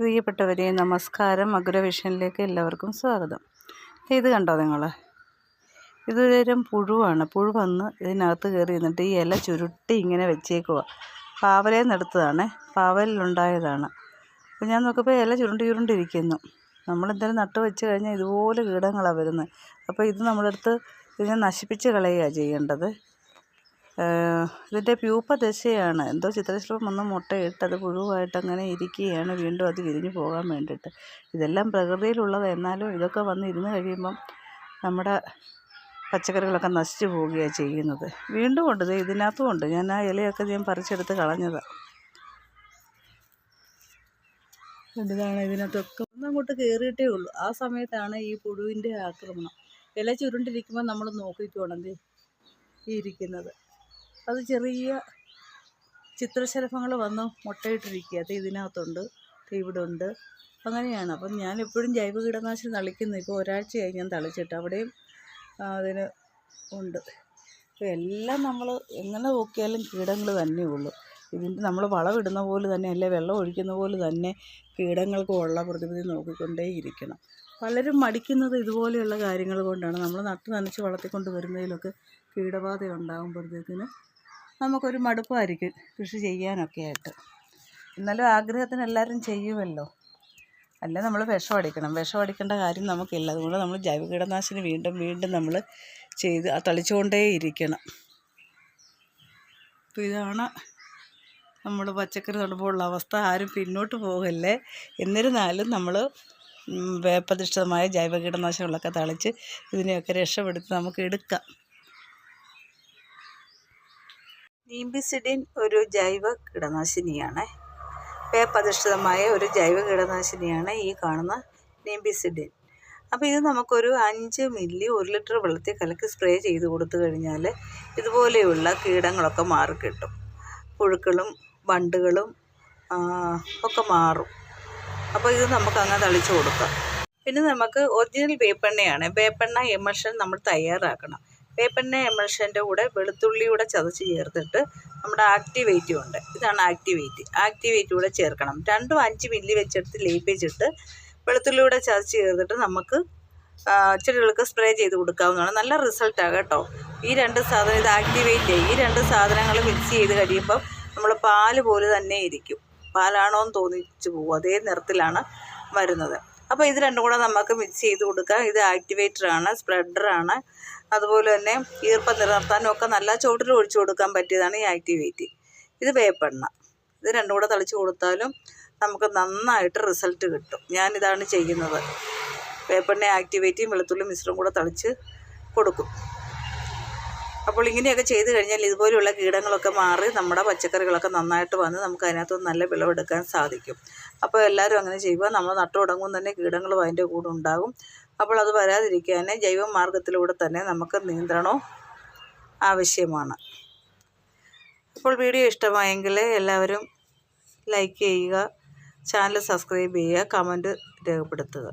പ്രിയപ്പെട്ടവരെ നമസ്കാരം. അഗ്രവിഷനിലേക്ക് എല്ലാവർക്കും സ്വാഗതം. ഇത് കണ്ടോ നിങ്ങൾ ഇതൊരുതരം പുഴുവാണ്. പുഴു വന്ന് ഇതിനകത്ത് കയറി നിന്നിട്ട് ഈ ഇല ചുരുട്ടി ഇങ്ങനെ വെച്ചേക്കുക പാവലയിൽ നിന്ന് എടുത്തതാണ് പാവലിലുണ്ടായതാണ്. അപ്പോൾ ഞാൻ നോക്കിയപ്പോൾ ഇല ചുരുണ്ടി ചുരുണ്ടിരിക്കുന്നു. നമ്മളെന്തായാലും നട്ട് വെച്ച് കഴിഞ്ഞാൽ ഇതുപോലെ കീടങ്ങളാണ് വരുന്നത്. അപ്പോൾ ഇത് നമ്മളെടുത്ത് ഇതിനെ നശിപ്പിച്ച് കളയുകയാണ് ചെയ്യേണ്ടത്. ഇതിന്റെ പ്യൂപ്പ ദശയാണ് എന്തോ ചിത്രശലഭം വന്ന് മുട്ടയിട്ട് അത് പുഴുവായിട്ട് അങ്ങനെ ഇരിക്കുകയാണ്. വീണ്ടും അത് വിരിഞ്ഞു പോകാൻ വേണ്ടിയിട്ട്. ഇതെല്ലാം പ്രകൃതിയിലുള്ളത്. എന്നാലും ഇതൊക്കെ വന്ന് ഇരുന്ന് കഴിയുമ്പം നമ്മുടെ പച്ചക്കറികളൊക്കെ നശിച്ചു പോവുകയാണ് ചെയ്യുന്നത്. വീണ്ടും ഉണ്ട്. ഇതിനകത്തും ഉണ്ട്. ഞാൻ ആ ഇലയൊക്കെ ഞാൻ പറിച്ചെടുത്ത് കളഞ്ഞതാണ് ഇതാണ് ഇതിനകത്തൊക്കെ. ഒന്ന് അങ്ങോട്ട് കയറിയിട്ടേ ഉള്ളൂ. ആ സമയത്താണ് ഈ പുഴുവിന്റെ ആക്രമണം. ഇല ചുരുണ്ടിരിക്കുമ്പോൾ നമ്മൾ നോക്കിക്കോണം ഈ ഇരിക്കുന്നത്. അത് ചെറിയ ചിത്രശലഭങ്ങൾ വന്ന് മുട്ടയിട്ടിരിക്കുക. അത് ഇതിനകത്തുണ്ട് ഇവിടെ ഉണ്ട് അങ്ങനെയാണ്. അപ്പം ഞാൻ എപ്പോഴും ജൈവ കീടനാശിനി തളിക്കുന്നു. ഇപ്പോൾ ഒരാഴ്ചയായി ഞാൻ തളിച്ചിട്ട് അവിടെയും അതിന് ഉണ്ട്. അപ്പോൾ എല്ലാം നമ്മൾ എങ്ങനെ നോക്കിയാലും കീടങ്ങൾ തന്നെ ഉള്ളൂ. ഇതിന്റെ നമ്മൾ വളമിടുന്ന പോലെ തന്നെ അല്ലെ വെള്ളം ഒഴിക്കുന്ന പോലെ തന്നെ കീടങ്ങൾക്ക് ഉള്ള പ്രതിവിധി നോക്കിക്കൊണ്ടേ ഇരിക്കണം. പലരും മടിക്കുന്നത് ഇതുപോലെയുള്ള കാര്യങ്ങൾ കൊണ്ടാണ്. നമ്മൾ നട്ട് നനച്ച് വളർത്തിക്കൊണ്ട് വരുന്നതിലൊക്കെ കീടബാധ ഉണ്ടാകുമ്പോഴത്തേക്കിന് നമുക്കൊരു മടുപ്പായിരിക്കും കൃഷി ചെയ്യാനൊക്കെ ആയിട്ട് എന്നാലും ആഗ്രഹത്തിന് എല്ലാവരും ചെയ്യുമല്ലോ അല്ല നമ്മൾ വിഷം അടിക്കണം. വിഷം അടിക്കേണ്ട കാര്യം നമുക്കില്ല. അതുകൊണ്ട് നമ്മൾ ജൈവ കീടനാശിനി വീണ്ടും വീണ്ടും നമ്മൾ ചെയ്ത് തളിച്ചുകൊണ്ടേ ഇരിക്കണം അപ്പോൾ ഇതാണ് നമ്മൾ പച്ചക്കറി നടുമ്പോഴുള്ള അവസ്ഥ. ആരും പിന്നോട്ട് പോകല്ലേ. എന്നിരുന്നാലും നമ്മൾ വേപ്പധിഷ്ഠിതമായ ജൈവ കീടനാശിനികളൊക്കെ തളിച്ച് ഇതിനെയൊക്കെ രക്ഷപ്പെടുത്തി നമുക്ക് എടുക്കാം. നീംബിസിഡിൻ ഒരു ജൈവ കീടനാശിനിയാണ്. വേപ്പധിഷ്ഠിതമായ ഒരു ജൈവ കീടനാശിനിയാണ് ഈ കാണുന്ന നീംബിസിഡിൻ. അപ്പോൾ ഇത് നമുക്കൊരു അഞ്ച് മില്ലി ഒരു ലിറ്റർ വെള്ളത്തിൽ കലക്കി സ്പ്രേ ചെയ്ത് കൊടുത്തു കഴിഞ്ഞാൽ ഇതുപോലെയുള്ള കീടങ്ങളൊക്കെ മാറിക്കിട്ടും പുഴുക്കളും വണ്ടുകളും ഒക്കെ മാറും. അപ്പോൾ ഇത് നമുക്ക് അങ്ങനെ തളിച്ചു കൊടുക്കാം. പിന്നെ നമുക്ക് ഒറിജിനൽ വേപ്പെണ്ണയാണ്. വേപ്പെണ്ണ എമൽഷൻ നമ്മൾ തയ്യാറാക്കണം. വേപ്പെണ്ണ എമൽഷന്റെ കൂടെ വെളുത്തുള്ളിയുടെ ചതച്ച് ചേർത്തിട്ട് നമ്മുടെ ആക്ടിവേറ്റും ഉണ്ട്. ഇതാണ് ആക്ടിവേറ്റ്. ആക്ടിവേറ്റ് കൂടെ ചേർക്കണം. രണ്ടും അഞ്ച് മില്ലി വെച്ചെടുത്ത് ലയിപ്പിച്ചിട്ട് വെളുത്തുള്ളിയുടെ ചതച്ച് ചേർത്തിട്ട് നമുക്ക് ചെടികൾക്ക് സ്പ്രേ ചെയ്ത് കൊടുക്കാവുന്നതാണ്. നല്ല റിസൾട്ടാണ് കേട്ടോ. ഈ രണ്ട് സാധനം ഇത് ആക്ടിവേറ്റ് ഈ രണ്ട് സാധനങ്ങൾ മിക്സ് ചെയ്ത് കഴിയുമ്പം നമ്മൾ പാൽ പോലെ തന്നെ ഇരിക്കും. പാലാണോ എന്ന് തോന്നിച്ച് പോകും അതേ നിറത്തിലാണ് വരുന്നത്. അപ്പോൾ ഇത് രണ്ടും കൂടെ നമുക്ക് മിക്സ് ചെയ്ത് കൊടുക്കാം. ഇത് ആക്ടിവേറ്ററാണ് സ്പ്രെഡറാണ് അതുപോലെ തന്നെ ഈർപ്പം നിലനിർത്താനും ഒക്കെ നല്ല ചോട്ടിൽ ഒഴിച്ചു കൊടുക്കാൻ പറ്റിയതാണ് ഈ ആക്ടിവേറ്റ് ഇത് വേപ്പെണ്ണ ഇത് രണ്ടും കൂടെ തളിച്ച് കൊടുത്താലും നമുക്ക് നന്നായിട്ട് റിസൾട്ട് കിട്ടും. ഞാനിതാണ് ചെയ്യുന്നത്. വേപ്പെണ്ണ ആക്ടിവേറ്റിയും വെളുത്തുള്ളി മിശ്രം കൂടെ തളിച്ച് കൊടുക്കും. അപ്പോൾ ഇങ്ങനെയൊക്കെ ചെയ്ത് കഴിഞ്ഞാൽ ഇതുപോലെയുള്ള കീടങ്ങളൊക്കെ മാറി നമ്മുടെ പച്ചക്കറികളൊക്കെ നന്നായിട്ട് വന്ന് നമുക്ക് അതിനകത്ത് നല്ല വിളവെടുക്കാൻ സാധിക്കും. അപ്പോൾ എല്ലാവരും അങ്ങനെ ചെയ്യുക. നമ്മൾ നട്ടു തുടങ്ങുമ്പോൾ തന്നെ കീടങ്ങളും അതിന്റെ കൂടെ ഉണ്ടാകും. അപ്പോൾ അത് വരാതിരിക്കാൻ ജൈവ മാർഗത്തിലൂടെ തന്നെ നമുക്ക് നിയന്ത്രണവും ആവശ്യമാണ്. അപ്പോൾ വീഡിയോ ഇഷ്ടമായെങ്കിൽ എല്ലാവരും ലൈക്ക് ചെയ്യുക ചാനൽ സബ്സ്ക്രൈബ് ചെയ്യുക കമന്റ് രേഖപ്പെടുത്തുക.